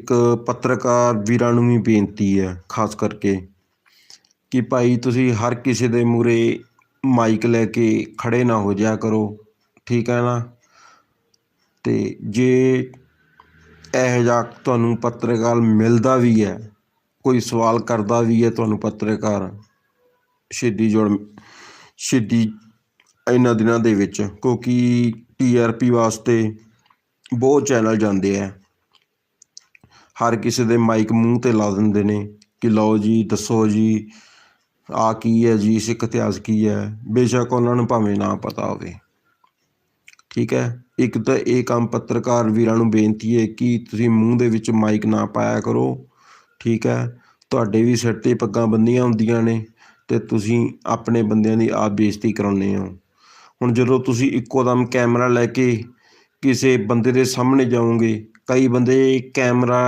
ਇੱਕ ਪੱਤਰਕਾਰ ਵੀਰਾਂ ਨੂੰ ਵੀ ਬੇਨਤੀ ਹੈ, ਖਾਸ ਕਰਕੇ ਕਿ ਭਾਈ ਤੁਸੀਂ ਹਰ ਕਿਸੇ ਦੇ ਮੂਹਰੇ ਮਾਈਕ ਲੈ ਕੇ ਖੜੇ ਨਾ ਹੋ ਜਾਇਆ ਕਰੋ, ਠੀਕ ਹੈ ਨਾ? ਅਤੇ ਜੇ ਇਹੋ ਜਿਹਾ ਤੁਹਾਨੂੰ ਪੱਤਰਕਾਰ ਮਿਲਦਾ ਵੀ ਹੈ, ਕੋਈ ਸਵਾਲ ਕਰਦਾ ਵੀ ਹੈ ਤੁਹਾਨੂੰ ਪੱਤਰਕਾਰ ਸ਼ਹੀਦੀ ਜੋੜ ਸ਼ਹੀਦੀ ਇਹਨਾਂ ਦਿਨਾਂ ਦੇ ਵਿੱਚ, ਕਿਉਂਕਿ ਟੀ ਆਰ ਪੀ ਵਾਸਤੇ ਬਹੁਤ ਚੈਨਲ ਜਾਂਦੇ ਹੈ ਹਰ ਕਿਸੇ ਦੇ ਮਾਈਕ ਮੂੰਹ 'ਤੇ ਲਾ ਦਿੰਦੇ ਨੇ ਕਿ ਲਓ ਜੀ, ਦੱਸੋ ਜੀ, ਆ ਕੀ ਹੈ ਜੀ, ਸਿੱਖ ਇਤਿਹਾਸ ਕੀ ਹੈ? ਬੇਸ਼ੱਕ ਉਹਨਾਂ ਨੂੰ ਭਾਵੇਂ ਨਾ ਪਤਾ ਹੋਵੇ। ਠੀਕ ਹੈ? ਇੱਕ ਤਾਂ ਇਹ ਕੰਮ ਪੱਤਰਕਾਰ ਵੀਰਾਂ ਨੂੰ ਬੇਨਤੀ ਹੈ ਕਿ ਤੁਸੀਂ ਮੂੰਹ ਦੇ ਵਿੱਚ ਮਾਈਕ ਨਾ ਪਾਇਆ ਕਰੋ। ਠੀਕ ਹੈ? ਤੁਹਾਡੇ ਵੀ ਸਿਰ 'ਤੇ ਪੱਗਾਂ ਬੰਨੀਆਂ ਹੁੰਦੀਆਂ ਨੇ ਅਤੇ ਤੁਸੀਂ ਆਪਣੇ ਬੰਦਿਆਂ ਦੀ ਆਪ ਬੇਇੱਜ਼ਤੀ ਕਰਾਉਂਦੇ ਹੋ। ਹੁਣ ਜਦੋਂ ਤੁਸੀਂ ਇੱਕੋ ਦਮ ਕੈਮਰਾ ਲੈ ਕੇ ਕਿਸੇ ਬੰਦੇ ਦੇ ਸਾਹਮਣੇ ਜਾਓਗੇ, ਕਈ ਬੰਦੇ ਕੈਮਰਾ